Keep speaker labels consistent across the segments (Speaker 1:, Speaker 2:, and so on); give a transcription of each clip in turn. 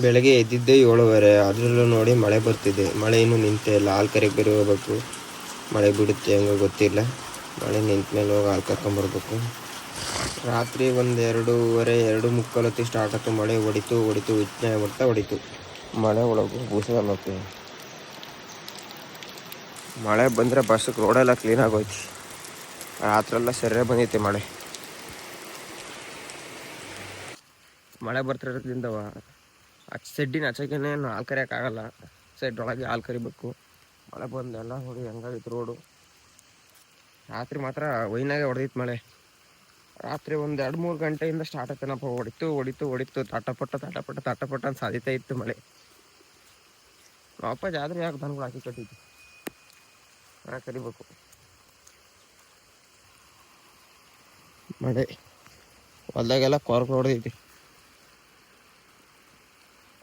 Speaker 1: ಬೆಳಗ್ಗೆ ಎದ್ದಿದ್ದೆ ಏಳುವರೆ. ಅದರಲ್ಲೂ ನೋಡಿ ಮಳೆ ಬರ್ತಿದೆ. ಮಳೆ ಇನ್ನೂ ನಿಂತೇ ಇಲ್ಲ. ಹಾಲು ಕರೆಗೆ ಬೇರೆ ಹೋಗ್ಬೇಕು. ಮಳೆ ಬಿಡುತ್ತೆ ಹೆಂಗೋ ಗೊತ್ತಿಲ್ಲ. ಮಳೆ ನಿಂತ ಮೇಲೆ ಹೋಗಿ ಹಾಲು ಕರ್ಕೊಂಬರ್ಬೇಕು ರಾತ್ರಿ ಒಂದು ಎರಡೂವರೆ, ಎರಡು ಮುಕ್ಕಾಲು ಹೊತ್ತಿಗೆ ಸ್ಟಾರ್ಟ್ ಆಯಿತು. ಮಳೆ ಹೊಡಿತು ಹೊಡಿತು ಉಚ್ಚನೆ ಬರ್ತಾ ಹೊಡಿತು. ಮಳೆ ಒಳಗೆ ಬೂಸಲ್ಲ ಮಳೆ ಬಂದರೆ ಬಸ್ಸಕ್ಕೆ ರೋಡೆಲ್ಲ ಕ್ಲೀನ್ ಆಗೋಯ್ತು. ರಾತ್ರೆಲ್ಲ ಸೆರೆ ಬಂದೈತೆ ಮಳೆ. ಮಳೆ ಬರ್ತಿರೋದ್ರಿಂದ ಹಚ್ಚ ಸೆಡ್ಡಿನ ಹಚ್ಚಕ್ಕೇನೆ ಹಾಲು ಕರಿಯೋಕ್ಕಾಗಲ್ಲ ಸೆಡ್ ಒಳಗೆ ಹಾಲು ಕರಿಬೇಕು. ಮಳೆ ಬಂದೆಲ್ಲ ನೋಡಿ ಹೆಂಗಾಗಿತ್ತು ರೋಡು ರಾತ್ರಿ ಮಾತ್ರ ವೈನಾಗೆ ಹೊಡೆದಿತ್ತು ಮಳೆ. ರಾತ್ರಿ ಒಂದು ಎರಡು ಮೂರು ಗಂಟೆಯಿಂದ ಸ್ಟಾರ್ಟ್ ಆಯ್ತೇನಪ್ಪ, ಹೊಡಿತು ಹೊಡಿತು ಹೊಡಿತು ತಾಟಪಟ್ಟ ತಾಟಪಟ್ಟ ತಾಟಪಟ್ಟ ಅಂತ ಸಾಧ್ಯತೆ ಇತ್ತು ಮಳೆ. ಅಪ್ಪ ಜಾತ್ರೆ ಯಾಕೆ ದನಗಳು ಹಾಕಿ ಕಟ್ಟಿದ್ದು? ಮಳೆ ಕರಿಬೇಕು. ಮಳೆ. ಹೊಲ್ದಾಗೆಲ್ಲ ಕೊರಕು ಹೊಡೆದೈತಿ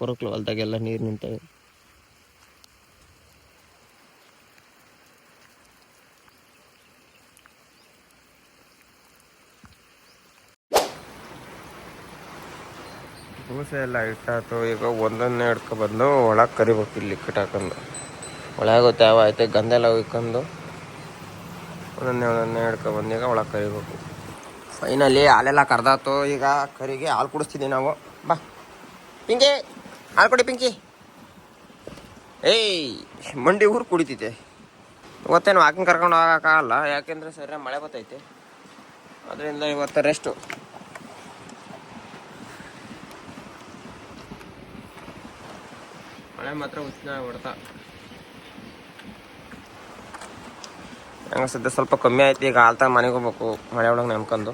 Speaker 1: ಕೊರಕ್ಲು ಹೊಲ್ದಾಗೆಲ್ಲ ನೀರು ನಿಂತವೆ. ದೋಸೆ ಎಲ್ಲ ಇಟ್ಟಾತು, ಈಗ ಒಂದನ್ನೇ ಹಿಡ್ಕೊ ಬಂದು ಒಳಗೆ ಕರಿಬೇಕು ಇಲ್ಲಿ ಕಟ್ಟಾಕೊಂಡು ಒಳಗೆ ಯಾವ ಐತೆ ಗಂಧೆಲ್ಲ ಉಯ್ಕೊಂಡು ಒಂದನ್ನೇ ಒಂದನ್ನೇ ಹಿಡ್ಕೊ ಬಂದು ಈಗ ಒಳಗೆ ಕರಿಬೇಕು. ಫೈನಲಿ ಹಾಲೆಲ್ಲ ಕರ್ದಾತು, ಈಗ ಕರಿಗೆ ಹಾಲು ಕುಡಿಸ್ತಿದ್ದೀವಿ ನಾವು. ಬಾ. ಪಿಂಕಿ ಹಾಲು ಪಿಂಕಿ. ಏಯ್, ಮಂಡಿ ಊರು ಕುಡಿತೈತೆ ಇವತ್ತೇನು ವಾಕಿಂಗ್ ಕರ್ಕೊಂಡು ಹೋಗೋಕ್ಕಾಗಲ್ಲ ಯಾಕೆಂದ್ರೆ ಸರಿ ಮಳೆ ಬರ್ತೈತೆ. ಅದರಿಂದ ಇವತ್ತು ರೆಸ್ಟು ಮಳೆ ಮಾತ್ರ ಉಷ್ಣ ಹೊಡ್ತಾ. ಹಂಗ ಸ್ವಲ್ಪ ಕಮ್ಮಿ ಆಯ್ತು, ಈಗ ಆಲ್ತಾ ಮನೆಗೆ ಹೋಗ್ಬೇಕು ಮಳೆ ಒಳಗೆ ನೆನ್ಕೊಂಡು.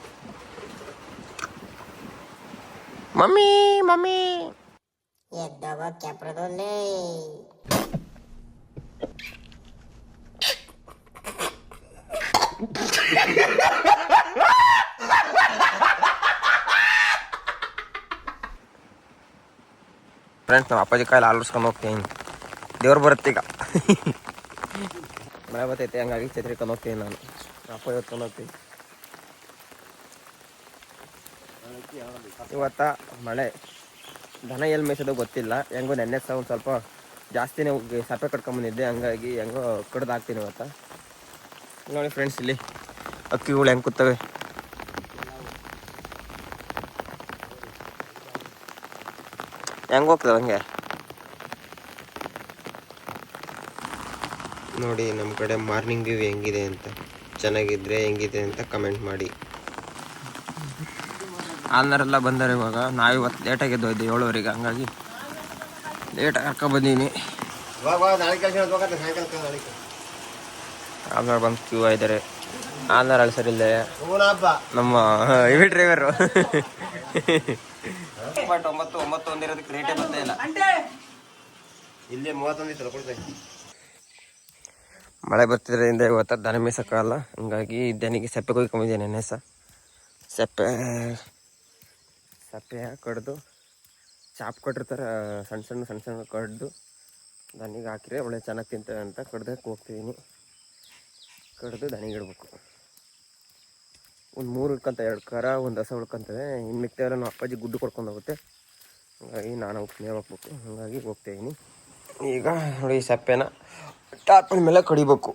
Speaker 1: Mummy mummy.
Speaker 2: ಎದ್ದವ ಕೆಪ್ರದಲ್ಲೇ.
Speaker 1: ಫ್ರೆಂಡ್ಸ್ ನಾವು ಅಪ್ಪಾಜಿ ಕಾಯಿಲೆ ಹಾಲು ಹೋಗ್ತೀನಿ. ದೇವ್ರು ಬರುತ್ತೆ ಈಗ ಮಳೆ ಬರ್ತೈತೆ, ಹಂಗಾಗಿ ಛತ್ರಿಕೊಂಡು ಹೋಗ್ತೀನಿ ನಾನು. ಅಪ್ಪ ಎತ್ಕೊಂಡು ಹೋಗ್ತೀನಿ. ಇವತ್ತ ಮಳೆ. ದನ ಎಲ್ಲಿ ಮೇಯ್ಸೋದು ಗೊತ್ತಿಲ್ಲ. ಹೆಂಗೋ ನೆನ್ನೆ ಸಹ ಒಂದು ಸ್ವಲ್ಪ ಜಾಸ್ತಿನೇ ಹೋಗಿ ಸಪ್ಪೆ ಕಟ್ಕೊಂಬಂದಿದ್ದೆ ಹಂಗಾಗಿ ಹೆಂಗೋ ಕಡ್ದು ಹಾಕ್ತೀನಿ ಇವತ್ತು. ನೋಡಿ ಫ್ರೆಂಡ್ಸ್ ಇಲ್ಲಿ ಅಕ್ಕಿಗಳು ಹೆಂಗೆ ಕೂತವೆ. ಹೆಂಗೆ ಹೋಗ್ತದೆ ಹಂಗೆ? ನೋಡಿ ನಮ್ಮ ಕಡೆ ಮಾರ್ನಿಂಗ್ ವ್ಯೂ ಹೆಂಗಿದೆ ಅಂತ. ಚೆನ್ನಾಗಿದ್ರೆ ಹೆಂಗಿದೆ ಅಂತ ಕಮೆಂಟ್ ಮಾಡಿ. ಆಲ್ನರೆಲ್ಲ ಬಂದಾರೆ ಇವಾಗ. ನಾವು ಇವತ್ತು ಲೇಟಾಗಿ ಎದ್ದೋಯ್ದೆ ಏಳುವರೆಗೆ. ಹಂಗಾಗಿ ಲೇಟಾಗಿ ಹಾಕೊ ಬಂದೀನಿ. ಆಲ್ನರ್ ಬಂದು ಕ್ಯೂ ಆಲ್ನರ್ ಅಲ್ಲಿ ಸರಿ ಇಲ್ಲೇ. ನಮ್ಮ ಹೆವಿ ಡ್ರೈವರು ಬಟ್ ಒಂಬತ್ತು ಒಂಬತ್ತು ಒಂದಿರೋದಕ್ಕೆ ರೇಟೇ ಬರ್ತಾ ಇಲ್ಲ.
Speaker 3: ಇಲ್ಲಿ ಮೂವತ್ತೊಂದಿತ್ತು ಕೊಡ್ತೇನೆ
Speaker 1: ಮಳೆ ಬರ್ತಿದ್ರಿಂದ ಇವತ್ತು ದನ ಮೇಯ್ಸೋಕ್ಕಾಗಲ್ಲ ಹಂಗಾಗಿ ದನಿಗೆ ಸೆಪ್ಪೆ ಕೊಯ್ಕೊಂಬಿದ್ದೇನೆ ಸಹ. ಸೆಪ್ಪೆ ಸೆಪ್ಪೆ ಕಡ್ದು ಚಾಪ್ ಕೊಟ್ಟಿರ್ತಾರೆ ಸಣ್ಣ ಸಣ್ಣ ಸಣ್ಣ ಸಣ್ಣ ಕಡ್ದು, ದನಿಗೆ ಹಾಕಿದ್ರೆ ಒಳ್ಳೆ ಚೆನ್ನಾಗಿ ತಿಂತವೆ ಅಂತ ಕಡ್ದಕ್ಕೆ ಹೋಗ್ತಿದ್ದೀನಿ ಕಡ್ದು ದನಿಗೆ ಇಡ್ಬೇಕು. ಒಂದು ಮೂರು ಇಟ್ಕೊಂತ ಎರಡು ಕರ ಒಂದು ಹಸ ಉಳ್ಕೊಂತವೆ. ಇನ್ನು ಮಿಕ್ತಾವೆಲ್ಲ ನಮ್ಮ ಅಪ್ಪಾಜಿ ಗುಡ್ಡು ಕೊಡ್ಕೊಂಡು ಹೋಗುತ್ತೆ. ಹಾಗಾಗಿ ನಾನು ಮೇವು ಹಾಕ್ಬೇಕು ಹಾಗಾಗಿ ಹೋಗ್ತಾಯಿದ್ದೀನಿ ಈಗ ನೋಡಿ ಸಪ್ಪೆನ ಟಾಪಿನ ಮೇಲೆ ಕಡಿಬೇಕು.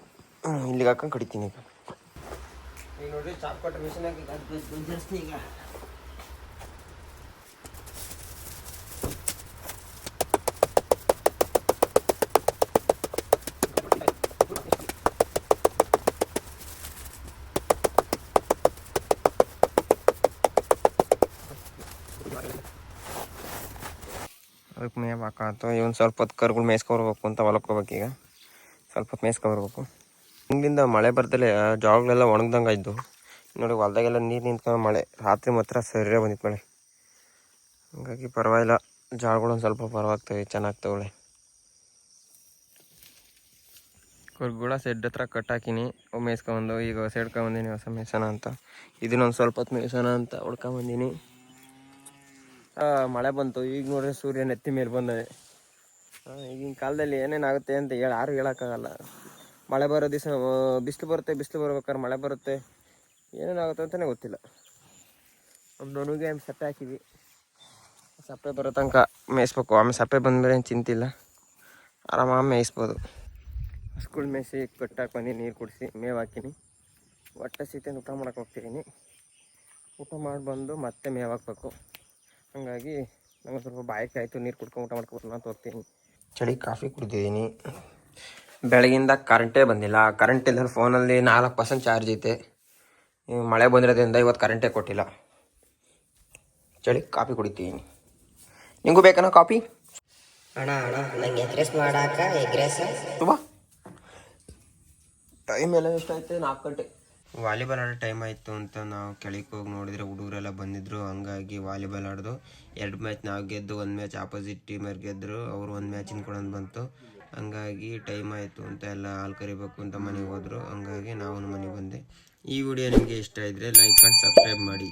Speaker 1: ಇಲ್ಲಿಗೆ ಹಾಕೊಂಡು ಕಡಿತೀನಿ ಈಗ. ಈಗ ನೋಡಿರಿ ಚಾಪ್ ಕೊಟ್ಟ ಮಿಷನ್ ಈಗ. ಅದಕ್ಕೆ ಮೇವು ಹಾಕಾತು ಇವನು ಸ್ವಲ್ಪ ಹೊತ್ತು ಕರುಗಳು ಮೇಯ್ಸ್ಕೊಬರ್ಬೇಕು ಅಂತ ಹೊಲಕ್ಕೆ ಈಗ. ಸ್ವಲ್ಪ ಹೊತ್ತು ಮೇಯ್ಸ್ಕೊಬರ್ಬೇಕು. ಹಿಂದಿಂದ ಮಳೆ ಬರ್ತಲೆ ಜಾಗಗಳೆಲ್ಲ ಒಣಗ್ದಂಗೆ ಆಯ್ತು. ನೋಡಿ ಹೊಲ್ದಾಗೆಲ್ಲ ನೀರು ನಿಂತ್ಕೊಂಡು ಮಳೆ. ರಾತ್ರಿ ಮಾತ್ರ ಸರಿಯಾಗಿ ಬಂದಿತ್ತು ಮಳೆ. ಹಂಗಾಗಿ ಪರವಾಗಿಲ್ಲ. ಜಾಗಗಳು ಒಂದು ಸ್ವಲ್ಪ ಪರವಾಗ್ತವೆ ಚೆನ್ನಾಗ್ತವಳೆ ಕರ್ಗುಳ ಸೆಡ್ ಹತ್ರ ಕಟ್ಟಾಕಿನಿ ಮೇಯ್ಸ್ಕೊಂಬಂದು ಈಗ ಹೊಸ ಹಿಡ್ಕೊಂಬಂದಿನಿ ಹೊಸ ಮೇಯ್ಸೋಣ ಅಂತ. ಇದನ್ನೊಂದು ಸ್ವಲ್ಪ ಹೊತ್ತು ಮೇಯ್ಸೋಣ ಅಂತ ಹೊಡ್ಕೊಂಬಂದಿನಿ ಮಳೆ ಬಂತು. ಈಗ ನೋಡ್ರಿ ಸೂರ್ಯ ನೆತ್ತಿ ಮೇಲೆ ಬಂದವೆ ಆ, ಈಗಿನ ಕಾಲದಲ್ಲಿ ಏನೇನಾಗುತ್ತೆ ಅಂತ ಹೇಳಿ ಯಾರು ಹೇಳೋಕ್ಕಾಗಲ್ಲ. ಮಳೆ ಬರೋ ದಿವಸ ಬಿಸಿಲು ಬರುತ್ತೆ ಬಿಸಿಲು ಬರ್ಬೇಕಾದ್ರೆ ಮಳೆ ಬರುತ್ತೆ. ಏನೇನಾಗುತ್ತೆ ಅಂತಲೇ ಗೊತ್ತಿಲ್ಲ. ಒಂದು ನನಗೆ ಸಪ್ಪೆ ಹಾಕಿದ್ವಿ. ಸಪ್ಪೆ ಬರೋ ತನಕ ಮೇಯಿಸ್ಬೇಕು. ಆಮೇಲೆ ಸಪ್ಪೆ ಬಂದಮೇಲೆ ಏನು ಚಿಂತಿಲ್ಲ ಆರಾಮಾಗಿ ಮೇಯಿಸ್ಬೋದು. ಹಸ್ಗಳು ಮೇಯಿಸಿ ಕಟ್ಟಾಕಿ ಬಂದು ನೀರು ಕುಡಿಸಿ ಮೇವು ಹಾಕಿನಿ. ಹೊಟ್ಟೆ ಸೀತೆ ಊಟ ಮಾಡೋಕೆ ಹೋಗ್ತಿದ್ದೀನಿ ಊಟ ಮಾಡಿ ಬಂದು ಮತ್ತೆ ಮೇವು ಹಾಕ್ಬೇಕು. ಹಾಗಾಗಿ ನಂಗೆ ಸ್ವಲ್ಪ ಬಾಯಕ್ಕೆ ಆಯಿತು ನೀರು ಕುಡ್ಕೊಂಡು ಊಟ ಮಾಡ್ಕೊಂಡು ನಾನು ಹೋಗ್ತೀನಿ. ಚಳಿ ಕಾಫಿ ಕುಡಿದಿದ್ದೀನಿ. ಬೆಳಗಿಂದ ಕರೆಂಟೇ ಬಂದಿಲ್ಲ. ಕರೆಂಟ್ ಇಲ್ಲ ಫೋನಲ್ಲಿ ನಾಲ್ಕು ಪರ್ಸೆಂಟ್ ಚಾರ್ಜ್ ಐತೆ. ಮಳೆ ಬಂದಿರೋದ್ರಿಂದ ಇವತ್ತು ಕರೆಂಟೇ ಕೊಟ್ಟಿಲ್ಲ. ಚಳಿ ಕಾಫಿ ಕುಡಿತೀನಿ. ನಿಮಗೂ ಬೇಕನ ಕಾಫಿ?
Speaker 2: ಅಣ್ಣ ಅಣ್ಣ ನಂಗೆ ಎಗ್ರೆಸ್ ಮಾಡಾಕ ಎಗ್ರೆಸ್.
Speaker 1: ತುಂಬ ಟೈಮ್ ಎಲ್ಲ ಎಷ್ಟಾಯ್ತು? ನಾಲ್ಕು ಗಂಟೆ. ವಾಲಿಬಾಲ್ ಆಡೋ ಟೈಮ್ ಆಯಿತು ಅಂತ ನಾವು ಕೆಳಗೆ ಹೋಗಿ ನೋಡಿದ್ರೆ ಹುಡುಗರೆಲ್ಲ ಬಂದಿದ್ರು, ಹಂಗಾಗಿ ವಾಲಿಬಾಲ್ ಆಡಿದ್ರು ಎರಡು ಮ್ಯಾಚ್ ನಾವು ಗೆದ್ದು ಒಂದು ಮ್ಯಾಚ್ ಆಪೋಸಿಟ್ ಟೀಮರ್ ಗೆದ್ದರು ಅವರು ಒಂದು ಮ್ಯಾಚ್ ಕೊಡೋದು ಬಂತು. ಹಂಗಾಗಿ ಟೈಮ್ ಆಯಿತು ಅಂತ ಎಲ್ಲ ಹಾಲು ಕರಿಬೇಕು ಅಂತ ಮನೆಗೆ ಹೋದರು. ಹಂಗಾಗಿ ನಾವು ಮನೆಗೆ ಬಂದೆ. ಈ ವಿಡಿಯೋ ನಿಮಗೆ ಇಷ್ಟ ಇದ್ದರೆ ಲೈಕ್ ಆ್ಯಂಡ್ ಸಬ್ಸ್ಕ್ರೈಬ್ ಮಾಡಿ.